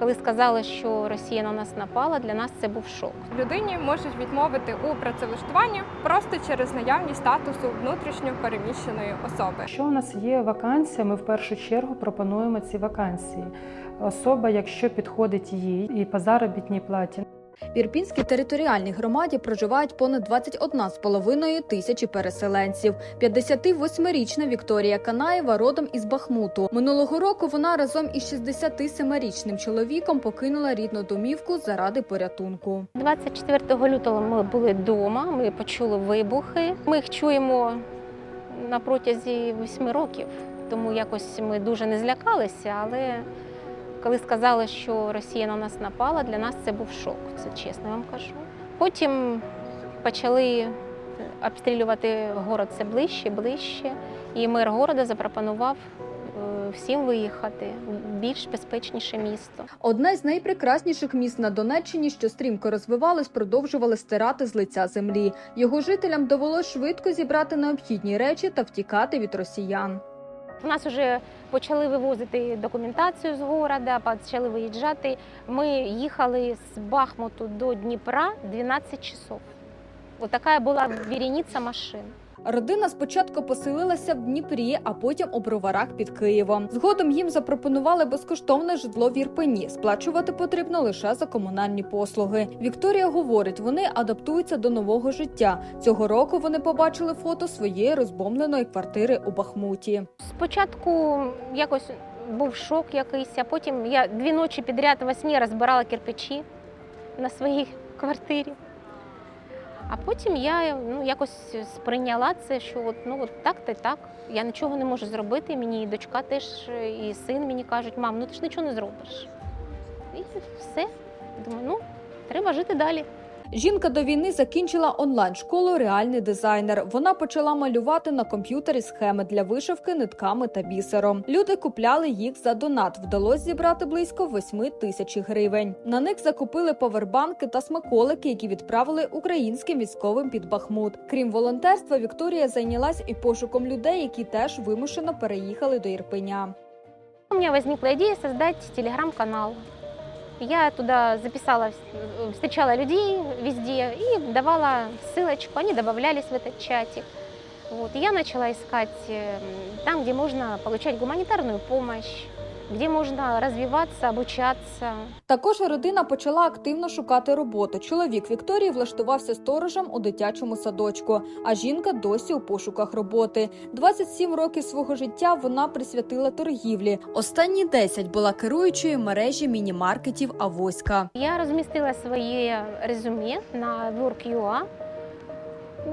Коли сказали, що Росія на нас напала, для нас це був шок. Людині можуть відмовити у працевлаштуванні просто через наявність статусу внутрішньо переміщеної особи. Що у нас є вакансія, ми в першу чергу пропонуємо ці вакансії. Особа, якщо підходить їй і по заробітній платі, В Ірпінській територіальній громаді проживають понад 21,5 тисячі переселенців. 58-річна Вікторія Канаєва родом із Бахмуту. Минулого року вона разом із 67-річним чоловіком покинула рідну домівку заради порятунку. 24 лютого ми були вдома, ми почули вибухи. Ми їх чуємо на протязі 8 років, тому якось ми дуже не злякалися. Але коли сказали, що Росія на нас напала, для нас це був шок, це чесно вам кажу. Потім почали обстрілювати город все ближче, ближче. І мер города запропонував е, всім виїхати в більш безпечніше місто. Одне з найпрекрасніших міст на Донеччині, що стрімко розвивалось, продовжували стирати з лиця землі. Його жителям довелось швидко зібрати необхідні речі та втікати від росіян. У нас вже почали вивозити документацію з міста, почали виїжджати. Ми їхали з Бахмуту до Дніпра 12 часов. Отака була віріниця машин. Родина спочатку поселилася в Дніпрі, а потім у броварах під Києвом. Згодом їм запропонували безкоштовне житло в Ірпені. Сплачувати потрібно лише за комунальні послуги. Вікторія говорить, вони адаптуються до нового життя. Цього року вони побачили фото своєї розбомбленої квартири у Бахмуті. Спочатку якось був шок якийсь, а потім я дві ночі підряд во сні розбирала кирпичі на своїй квартирі. А потім я ну, якось сприйняла це, що от, ну, от так та й так. Я нічого не можу зробити. Мені і дочка теж, і син мені кажуть, мам, ну ти ж нічого не зробиш. І все. Думаю, ну, треба жити далі. Жінка до війни закінчила онлайн-школу Реальний дизайнер. Вона почала малювати на комп'ютері схеми для вишивки нитками та бісером. Люди купляли їх за донат. Вдалося зібрати близько 8 тисяч гривень. На них закупили повербанки та смаколики, які відправили українським військовим під Бахмут. Крім волонтерства, Вікторія зайнялась і пошуком людей, які теж вимушено переїхали до Ірпеня. У меня возникла идея создать телеграм-канал Я туда записала, э, встречала людей везде и давала ссылочку, они добавлялись в этот чатик. Вот. И я начала искать э, там, где можно получать гуманитарную помощь, где можно развиваться, обучаться. Також родина почала активно шукати роботу. Чоловік Вікторії влаштувався сторожем у дитячому садочку, а жінка досі у пошуках роботи. 27 років свого життя вона присвятила торгівлі. Останні 10 була керуючою мережі міні-маркетів Авоська. Я розмістила своє резюме на Work.ua.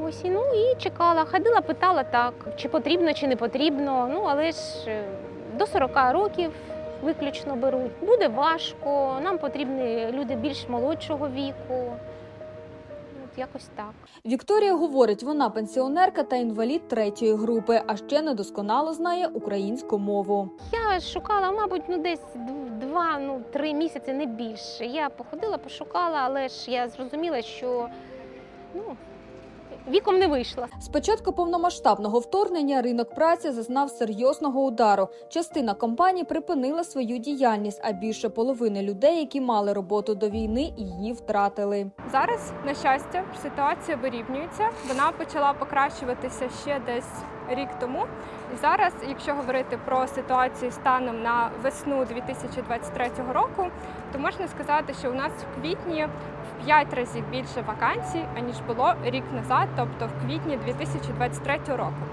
Ось, ну і чекала, ходила, питала так, чи потрібно, чи не потрібно. Ну, але ж е, до 40 років виключно беруть. Буде важко, нам потрібні люди більш молодшого віку. Якось так. Вікторія говорить, вона пенсіонерка та інвалід третьої групи, а ще недосконало знає українську мову. Я шукала, мабуть, ну десь два, ну три місяці, не більше. Я походила, пошукала, але ж я зрозуміла, що ну, віком не вийшла. З початку повномасштабного вторгнення ринок праці зазнав серйозного удару. Частина компаній припинила свою діяльність, а більше половини людей, які мали роботу до війни, її втратили. Зараз, на щастя, ситуація вирівнюється. Вона почала покращуватися ще десь рік тому. І зараз, якщо говорити про ситуацію станом на весну 2023 року, то можна сказати, що у нас в квітні 5 разів більше вакансій, аніж було рік назад, тобто в квітні 2023 року.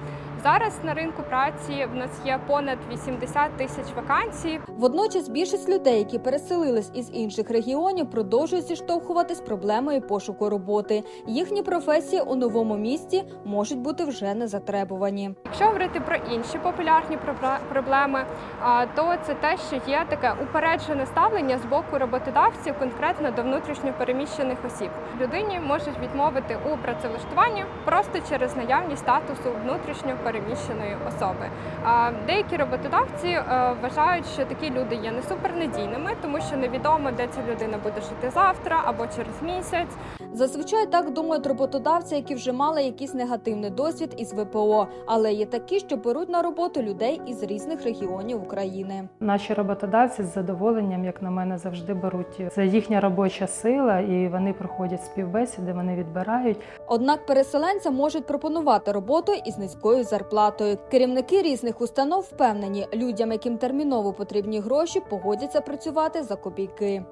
Зараз на ринку праці в нас є понад 80 тисяч вакансій. Водночас більшість людей, які переселились із інших регіонів, продовжують зіштовхуватись з проблемою пошуку роботи. Їхні професії у новому місті можуть бути вже не затребувані. Якщо говорити про інші популярні проблеми, то це те, що є таке упереджене ставлення з боку роботодавців конкретно до внутрішньопереміщених осіб. Людині можуть відмовити у працевлаштуванні просто через наявність статусу внутрішньопереміщеної переміщеної особи. А Деякі роботодавці е, вважають, що такі люди є не супернадійними, тому що невідомо, де ця людина буде жити завтра або через місяць. Зазвичай так думають роботодавці, які вже мали якийсь негативний досвід із ВПО, але є такі, що беруть на роботу людей із різних регіонів України. Наші роботодавці з задоволенням, як на мене, завжди беруть це їхня робоча сила, і вони проходять співбесіди, вони відбирають. Однак переселенцям можуть пропонувати роботу із низькою зарплатою. Керівники різних установ впевнені, людям, яким терміново потрібні гроші, погодяться працювати за копійки.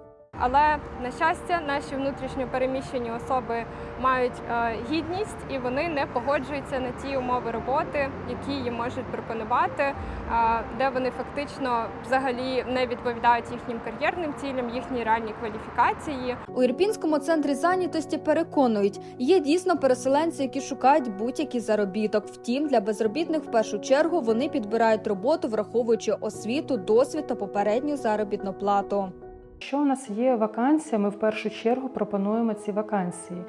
Але на щастя, наші внутрішньо переміщені особи мають е, гідність і вони не погоджуються на ті умови роботи, які їм можуть пропонувати, е, де вони фактично взагалі не відповідають їхнім кар'єрним цілям, їхній реальній кваліфікації. У Ірпінському центрі зайнятості переконують, є дійсно переселенці, які шукають будь-який заробіток. Втім, для безробітних в першу чергу вони підбирають роботу, враховуючи освіту, досвід та попередню заробітну плату. Якщо у нас є вакансія, ми в першу чергу пропонуємо ці вакансії.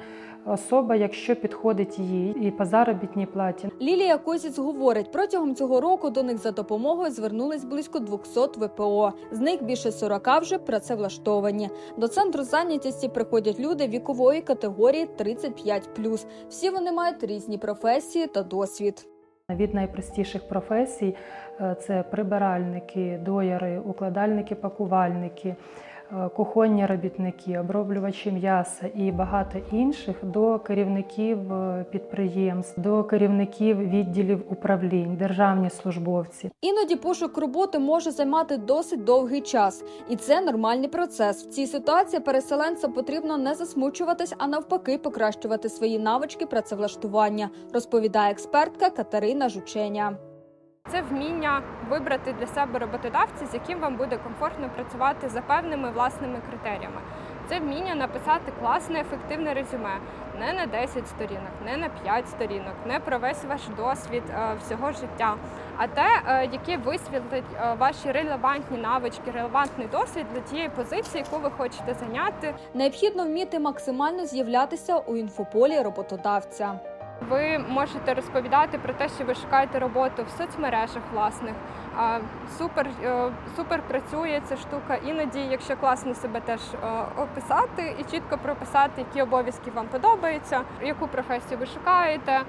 Особа, якщо підходить їй і по заробітній платі, Лілія Козіць говорить, протягом цього року до них за допомогою звернулись близько 200 ВПО. З них більше 40 вже працевлаштовані. До центру зайнятості приходять люди вікової категорії 35+. Всі вони мають різні професії та досвід. від найпростіших професій е, це прибиральники, дояри, укладальники, пакувальники, кухонні робітники, оброблювачі м'яса і багато інших до керівників е, підприємств, до керівників відділів управлінь, державні службовці. Іноді пошук роботи може займати досить довгий час, і це нормальний процес. В цій ситуації переселенцям потрібно не засмучуватись, а навпаки, покращувати свої навички працевлаштування, розповідає експертка Катерина Жученя. Це вміння вибрати для себе роботодавця, з яким вам буде комфортно працювати за певними власними критеріями. Це вміння написати класне, ефективне резюме не на 10 сторінок, не на 5 сторінок, не про весь ваш досвід е, всього життя, а те, е, яке висвітлить е, ваші релевантні навички, релевантний досвід для тієї позиції, яку ви хочете зайняти. Необхідно вміти максимально з'являтися у інфополі роботодавця. Ви можете розповідати про те, що ви шукаєте роботу в соцмережах власних. Супер, е, супер працює ця штука. Іноді, якщо класно себе теж е, описати і чітко прописати, які обов'язки вам подобаються, яку професію ви шукаєте,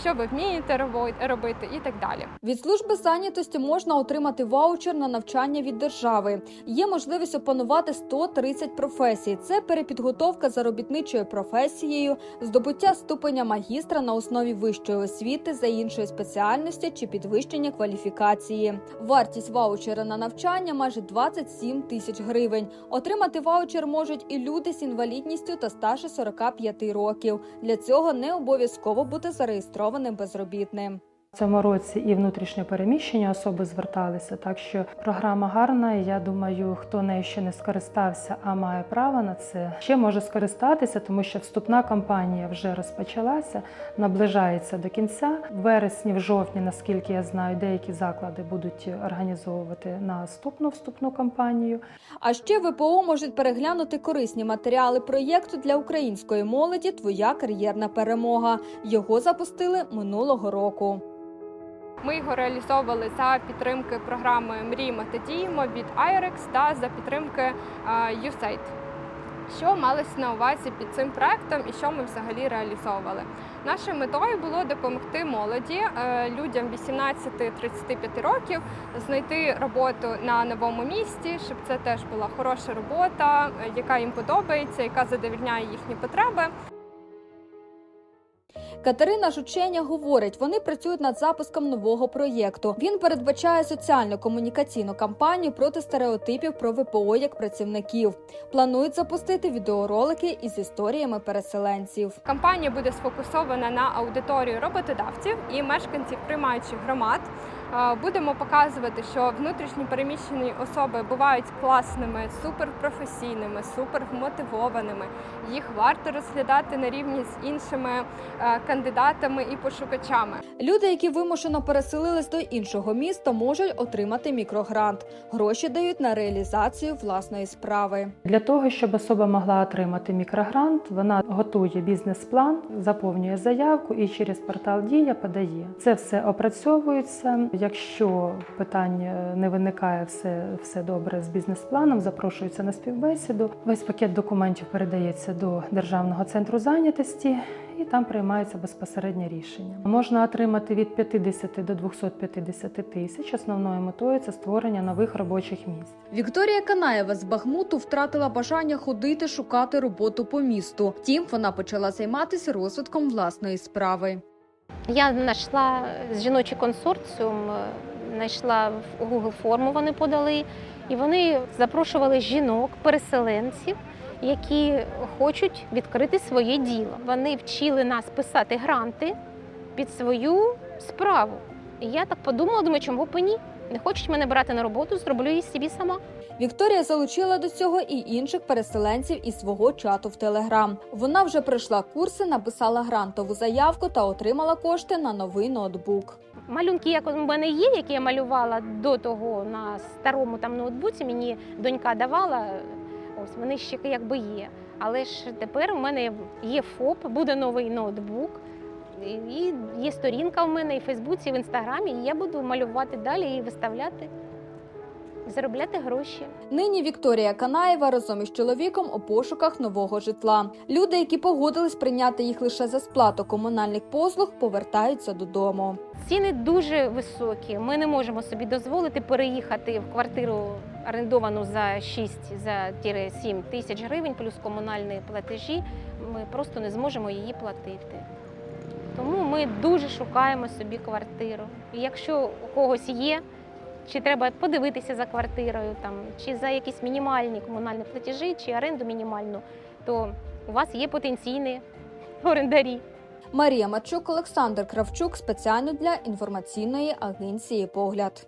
що ви вмієте робити і так далі. Від служби зайнятості можна отримати ваучер на навчання від держави. Є можливість опанувати 130 професій. Це перепідготовка за робітничою професією, здобуття ступеня магістра на основі вищої освіти за іншою спеціальністю чи підвищення кваліфікації. Вартість ваучера на навчання майже 27 тисяч гривень. Отримати ваучер можуть і люди з інвалідністю та старше 45 років. Для цього не обов'язково бути зареєстрованим безробітним. Цьому році і внутрішньо переміщені особи зверталися, так що програма гарна. Я думаю, хто нею ще не скористався, а має право на це, ще може скористатися, тому що вступна кампанія вже розпочалася, наближається до кінця. В вересні, в жовтні, наскільки я знаю, деякі заклади будуть організовувати наступну вступну кампанію. А ще ВПО можуть переглянути корисні матеріали проєкту для української молоді Твоя кар'єрна перемога. Його запустили минулого року. Ми його реалізовували за підтримки програми Мріємо та діємо від IREX та за підтримки е, USAID. Що малось на увазі під цим проектом і що ми взагалі реалізовували? Нашою метою було допомогти молоді, е, людям 18-35 років, знайти роботу на новому місці, щоб це теж була хороша робота, е, яка їм подобається, яка задовільняє їхні потреби. Катерина Жученя говорить, вони працюють над запуском нового проєкту. Він передбачає соціальну комунікаційну кампанію проти стереотипів про ВПО як працівників. Планують запустити відеоролики із історіями переселенців. Кампанія буде сфокусована на аудиторію роботодавців і мешканців приймаючих громад. Будемо показувати, що внутрішні переміщені особи бувають класними, суперпрофесійними, супермотивованими. Їх варто розглядати на рівні з іншими е, кандидатами і пошукачами. Люди, які вимушено переселились до іншого міста, можуть отримати мікрогрант. Гроші дають на реалізацію власної справи. Для того, щоб особа могла отримати мікрогрант, вона готує бізнес-план, заповнює заявку і через портал Дія подає. Це все опрацьовується. Якщо питань е, не виникає, все, все добре з бізнес-планом, запрошується на співбесіду. Весь пакет документів передається до Державного центру зайнятості. І там приймається безпосереднє рішення. Можна отримати від 50 до 250 тисяч. Основною метою це створення нових робочих місць. Вікторія Канаєва з Бахмуту втратила бажання ходити шукати роботу по місту. Втім, вона почала займатися розвитком власної справи. Я знайшла жіночий консорціум, е, знайшла в Google форму, вони подали, і вони запрошували жінок, переселенців, які хочуть відкрити своє діло. Вони вчили нас писати гранти під свою справу. І я так подумала, думаю, чому б ні? Не хочуть мене брати на роботу, зроблю її собі сама. Вікторія залучила до цього і інших переселенців із свого чату в Телеграм. Вона вже пройшла курси, написала грантову заявку та отримала кошти на новий ноутбук. Малюнки, як у мене є, які я малювала до того на старому там ноутбуці, мені донька давала. Ось вони ще якби є. Але ж тепер у мене є ФОП, буде новий ноутбук. І є сторінка в мене і в Фейсбуці, і в інстаграмі. І я буду малювати далі і виставляти, заробляти гроші. Нині Вікторія Канаєва разом із чоловіком у пошуках нового житла. Люди, які погодились прийняти їх лише за сплату комунальних послуг, повертаються додому. Ціни дуже високі. Ми не можемо собі дозволити переїхати в квартиру орендовану за 6 за 7 тисяч гривень, плюс комунальні платежі. Ми просто не зможемо її платити. Тому ми дуже шукаємо собі квартиру. І якщо у когось є, чи треба подивитися за квартирою, там, чи за якісь мінімальні комунальні платежі, чи оренду мінімальну, то у вас є потенційні орендарі. Марія Мачук, Олександр Кравчук спеціально для інформаційної агенції Погляд.